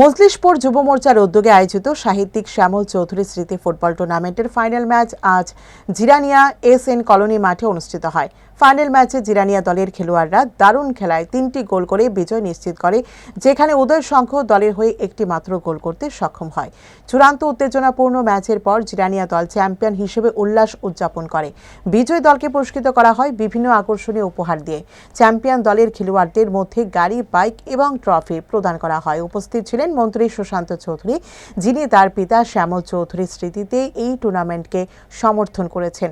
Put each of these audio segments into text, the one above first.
মজলিশপুর যুব মোর্চার উদ্যোগে আয়োজিত সাহিত্যিক শ্যামল চৌধুরী স্মৃতি ফুটবল টুর্নামেন্টের ফাইনাল ম্যাচ আজ জিরানিয়া এস এন কলোনি মাঠে অনুষ্ঠিত হয়। ফাইনাল ম্যাচে জিরানিয়া দলের খেলোয়াড়রা দারুণ খেলায় তিনটি গোল করে বিজয় নিশ্চিত করে, যেখানে উদয় সংঘ দলের হয়ে একটি মাত্র গোল করতে সক্ষম হয়। চূড়ান্ত উত্তেজনাপূর্ণ ম্যাচের পর জিরানিয়া দল চ্যাম্পিয়ন হিসেবে উল্লাস উদযাপন করে। বিজয় দলকে পুরস্কৃত করা হয় বিভিন্ন আকর্ষণীয় উপহার দিয়ে। চ্যাম্পিয়ন দলের খেলোয়াড়দের মধ্যে গাড়ি, বাইক এবং ট্রফি প্রদান করা হয়। উপস্থিত ছিলেন মন্ত্রী সুশান্ত চৌধুরী, যিনি তার পিতা শ্যামল চৌধুরীর স্মৃতিতে এই টুর্নামেন্টকে সমর্থন করেছেন।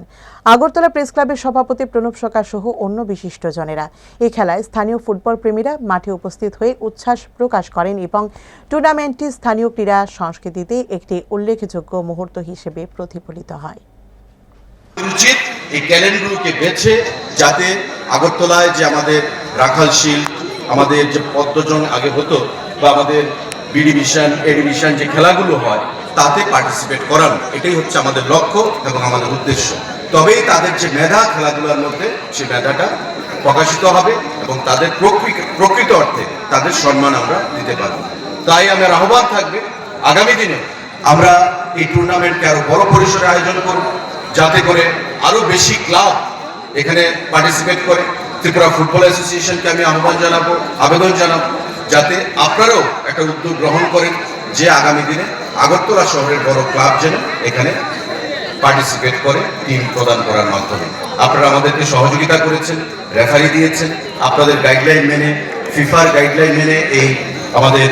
আগরতলা প্রেস ক্লাবের সভাপতি প্রণব সরকার সহ অন্য বিশিষ্টজনেরা এই খেলায় স্থানীয় ফুটবল প্রেমীরা মাঠে উপস্থিত হয়ে উচ্ছ্বাস প্রকাশ করেন এবং টুর্নামেন্টটি স্থানীয় ক্রীড়া সংস্কৃতিতে একটি উল্লেখযোগ্য মুহূর্ত হিসেবে প্রতিফলিত হয়। উচিত এই ট্যালেন্টগুলোকে বেছে যাতে আগরতলায় যে আমাদের রাখালশীল, আমাদের যে পদ্মজন আগে হতো বা আমাদের বি ডিভিশন এ ডিভিশন যে খেলাগুলো হয়, তাতে পার্টিসিপেট করানো, এটাই হচ্ছে আমাদের লক্ষ্য এবং আমাদের উদ্দেশ্য। তবেই তাদের যে মেধা খেলাধুলার মধ্যে সেই মেধাটা প্রকাশিত হবে এবং তাদের প্রকৃত অর্থে তাদের সম্মান আমরা দিতে পারব। তাই আমার আহ্বান থাকবে, আগামী দিনে আমরা এই টুর্নামেন্টকে আরও বড় পরিসরে আয়োজন করব, যাতে করে আরও বেশি ক্লাব এখানে পার্টিসিপেট করে। ত্রিপুরা ফুটবল অ্যাসোসিয়েশনকে আমি আহ্বান জানাব, আবেদন জানাব। যাতে আপনারাও একটা উদ্যোগ গ্রহণ করেন যে আগামী দিনে আগরতলা শহরের বড় ক্লাব যেন এখানে পার্টিসিপেট করে, টিম প্রদান করার মাধ্যমে। আপনারা আমাদেরকে সহযোগিতা করেছেন, রেফারি দিয়েছেন। আপনাদের গাইডলাইন মেনে, ফিফার গাইডলাইন মেনে এই আমাদের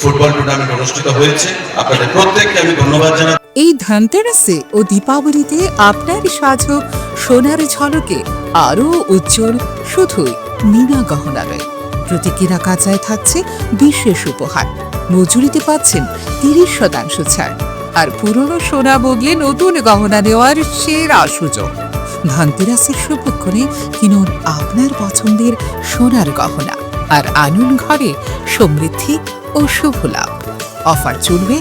ফুটবল টুর্নামেন্ট অনুষ্ঠিত হয়েছে। আপনাদের প্রত্যেককে আমি ধন্যবাদ জানাই এই ধনতেরাসে ও দীপাবলিতে আপনার সাজো সোনার ঝলকে আরও উজ্জ্বল শুধুই মিনা গহনালয় প্রতি কেনা কাচায় থাকছে বিশেষ উপহার। মজুরিতে পাচ্ছেন তিরিশ শতাংশ ছাড়। আর পুরনো সোনা বদলে নতুন গহনা নেওয়ার সেরা সুযোগ। ধনতেরাসের শুভক্ষণে কিনুন আপনার পছন্দের সোনার গহনা। আর আনুন ঘরে সমৃদ্ধি ও শুভ লাভ। অফার চলবে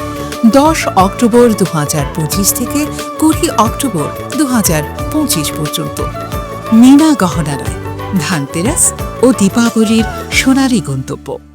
দশ অক্টোবর দু হাজার পঁচিশ থেকে কুড়ি অক্টোবর দু হাজার পঁচিশ পর্যন্ত। মীনা গহনালয় ধানতেরাস ও দীপাবলির সোনারি গন্তব্য।